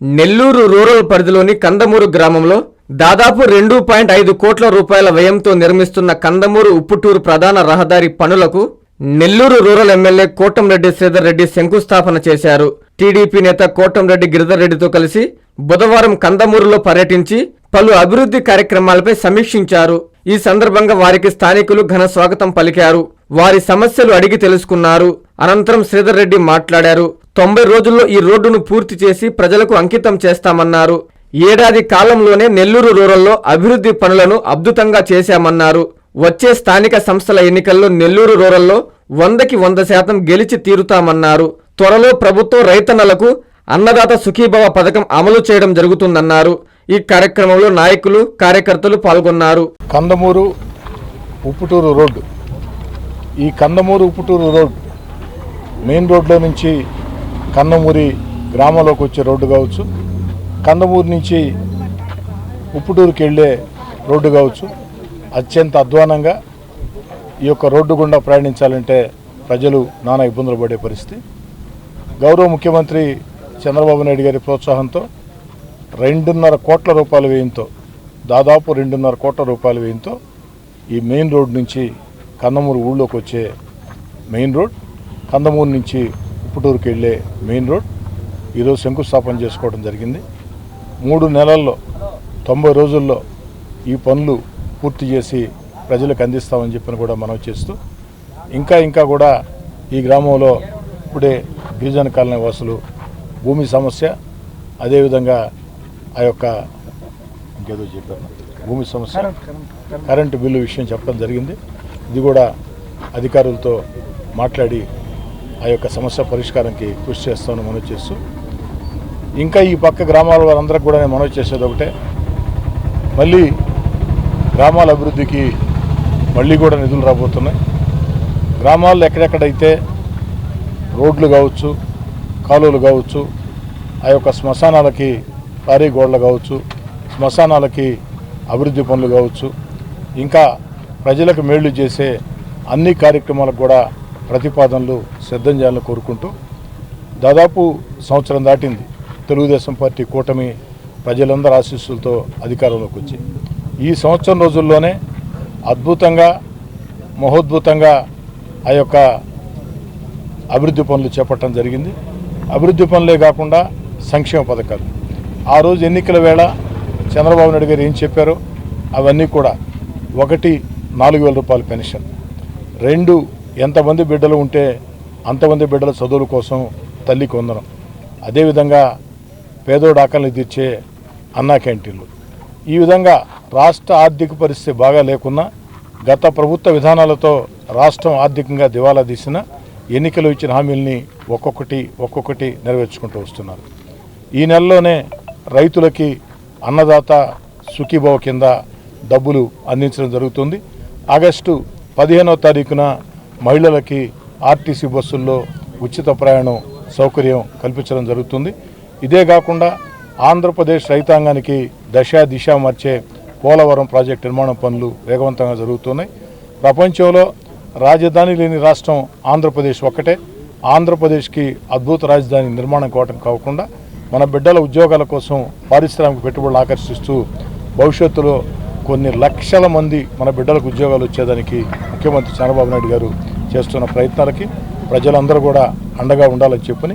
Nellore rural పరిధిలోని కందమూరు గ్రామంలో దాదాపు రెండు పాయింట్ ఐదు కోట్ల రూపాయల వ్యయంతో నిర్మిస్తున్న కందమూరు ఉప్పుటూరు ప్రధాన రహదారి పనులకు నెల్లూరు రూరల్ ఎమ్మెల్యే కోటంరెడ్డి శ్రీధర్ రెడ్డి శంకుస్థాపన చేశారు. టీడీపీ నేత కోటంరెడ్డి గిరిధర్ రెడ్డితో కలిసి బుధవారం కందమూరులో పర్యటించి పలు అభివృద్ధి కార్యక్రమాలపై సమీక్షించారు. ఈ సందర్భంగా వారికి స్థానికులు ఘన స్వాగతం పలికారు. వారి సమస్యలు అడిగి తెలుసుకున్నారు. అనంతరం శ్రీధర్ రెడ్డి మాట్లాడారు. తొంభై రోజుల్లో ఈ రోడ్డును పూర్తి చేసి ప్రజలకు అంకితం చేస్తామన్నారు. ఏడాది కాలంలోనే నెల్లూరు రూరల్లో అభివృద్ధి పనులను అద్భుతంగా చేశామన్నారు. వచ్చే స్థానిక సంస్థల ఎన్నికల్లో నెల్లూరు రూరల్లో వందకి వంద శాతం గెలిచి తీరుతామన్నారు. త్వరలో ప్రభుత్వం రైతన్నలకు అన్నదాత సుఖీభవ పథకం అమలు చేయడం జరుగుతుందన్నారు. ఈ కార్యక్రమంలో నాయకులు కార్యకర్తలు పాల్గొన్నారు. కందమూరు ఉప్పుటూరు రోడ్డు. ఈ కందమూరు ఉప్పుటూరు రోడ్ మెయిన్ రోడ్లో నుంచి కందమూరి గ్రామంలోకి వచ్చే రోడ్డు కావచ్చు. కందమూరి నుంచి ఉప్పుటూరుకి వెళ్ళే రోడ్డు కావచ్చు. అత్యంత అధ్వానంగా ఈ యొక్క రోడ్డు గుండా ప్రయాణించాలంటే ప్రజలు నానా ఇబ్బందులు పడే పరిస్థితి. గౌరవ ముఖ్యమంత్రి చంద్రబాబు నాయుడు గారి ప్రోత్సాహంతో రెండున్నర కోట్ల రూపాయల వ్యయంతో దాదాపు రెండున్నర కోట్ల రూపాయల వ్యయంతో ఈ మెయిన్ రోడ్ నుంచి కందమూరు ఊళ్ళోకి వచ్చే మెయిన్ రోడ్ కందమూరు నుంచి ఉప్పుటూరుకి వెళ్ళే మెయిన్ రోడ్. ఈరోజు శంకుస్థాపన చేసుకోవడం జరిగింది. మూడు నెలల్లో తొంభై రోజుల్లో ఈ పనులు పూర్తి చేసి ప్రజలకు అందిస్తామని చెప్పిన కూడా మనం చేస్తూ ఇంకా ఇంకా కూడా ఈ గ్రామంలో ఇప్పుడే గిరిజన కాలనీ వాసులు భూమి సమస్య అదేవిధంగా ఆ యొక్క ఇంకేదో చెప్పాను భూమి సమస్య కరెంటు బిల్లు విషయం చెప్పడం జరిగింది. ఇది కూడా అధికారులతో మాట్లాడి ఆ యొక్క సమస్య పరిష్కారానికి కృషి చేస్తామని మనవి చేస్తూ ఇంకా ఈ పక్క గ్రామాల వారందరికి కూడా నేను మనవి చేసేది ఒకటే. మళ్ళీ గ్రామాల అభివృద్ధికి మళ్ళీ కూడా నిధులు రాబోతున్నాయి. గ్రామాల్లో ఎక్కడెక్కడైతే రోడ్లు కావచ్చు కాలువలు కావచ్చు ఆ యొక్క శ్మశానాలకి పారీ గోడలు కావచ్చు శ్మశానాలకి అభివృద్ధి పనులు కావచ్చు ఇంకా ప్రజలకు మేళ్ళు చేసే అన్ని కార్యక్రమాలకు కూడా ప్రతిపాదనలు సిద్ధం చేయాలని కోరుకుంటూ దాదాపు సంవత్సరం దాటింది తెలుగుదేశం పార్టీ కూటమి ప్రజలందరి ఆశీస్సులతో అధికారంలోకి వచ్చి. ఈ సంవత్సరం రోజుల్లోనే అద్భుతంగా మహోద్భుతంగా ఆ యొక్క అభివృద్ధి పనులు చేపట్టడం జరిగింది. అభివృద్ధి పనులే కాకుండా సంక్షేమ పథకాలు. ఆ రోజు ఎన్నికల వేళ చంద్రబాబు నాయుడు గారు ఏం చెప్పారో అవన్నీ కూడా ఒకటి నాలుగు వేల రూపాయల పెన్షన్ రెండు ఎంతమంది బిడ్డలు ఉంటే అంతమంది బిడ్డల చదువుల కోసం తల్లి కొందరం. అదేవిధంగా పేదోడు ఆకలిని తీర్చే అన్నా క్యాంటీన్లు. ఈ విధంగా రాష్ట్ర ఆర్థిక పరిస్థితి బాగా లేకున్నా గత ప్రభుత్వ విధానాలతో రాష్ట్రం ఆర్థికంగా దివాలా తీసిన ఎన్నికలు ఇచ్చిన హామీల్ని ఒక్కొక్కటి ఒక్కొక్కటి నెరవేర్చుకుంటూ వస్తున్నారు. ఈ నెలలోనే రైతులకి అన్నదాత సుఖీభావ కింద డబ్బులు అందించడం జరుగుతుంది. ఆగస్టు పదిహేనో తారీఖున మహిళలకి ఆర్టీసీ బస్సుల్లో ఉచిత ప్రయాణం సౌకర్యం కల్పించడం జరుగుతుంది. ఇదే కాకుండా ఆంధ్రప్రదేశ్ రైతాంగానికి దశ దిశ మార్చే పోలవరం ప్రాజెక్టు నిర్మాణం పనులు వేగవంతంగా జరుగుతున్నాయి. ప్రపంచంలో రాజధాని లేని రాష్ట్రం ఆంధ్రప్రదేశ్ ఒక్కటే. ఆంధ్రప్రదేశ్కి అద్భుత రాజధాని నిర్మాణం కావటం కాకుండా మన బిడ్డల ఉద్యోగాల కోసం పారిశ్రామిక పెట్టుబడులు ఆకర్షిస్తూ భవిష్యత్తులో కొన్ని లక్షల మంది మన బిడ్డలకు ఉద్యోగాలు వచ్చేదానికి ముఖ్యమంత్రి చంద్రబాబు నాయుడు గారు చేస్తున్న ప్రయత్నాలకి ప్రజలందరూ కూడా అండగా ఉండాలని చెప్పని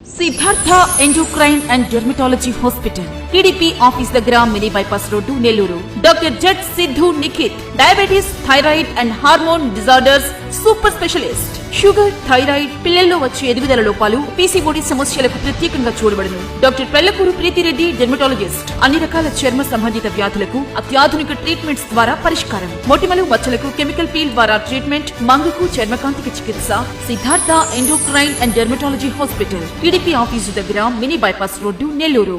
Siddhartha endocrine and dermatology hospital. TDP office దగ్గర mini bypass road Nellore. Doctor Z Siddhu Nikhith diabetes thyroid and hormone disorders super specialist. Sugar thyroid పిల్లల్లో వచ్చే ఎదుగుదల లోపాలు పీసీఓడి సమస్యలకు ప్రత్యేకంగా చూడబడును. డాక్టర్ పెళ్ళకూరు ప్రీతిరెడ్డి డెర్మటాలజిస్ట్ అన్ని రకాల చర్మ సంబంధిత వ్యాధులకు అత్యాధునిక ట్రీట్మెంట్స్ ద్వారా పరిష్కారం. మొటిమలు మచ్చలకు కెమికల్ పీల్ ద్వారా ట్రీట్మెంట్ మంగుకు చర్మకాంతికి చికిత్స Siddhartha endocrine and dermatology hospital TDP office దగ్గర mini bypass road Nellore.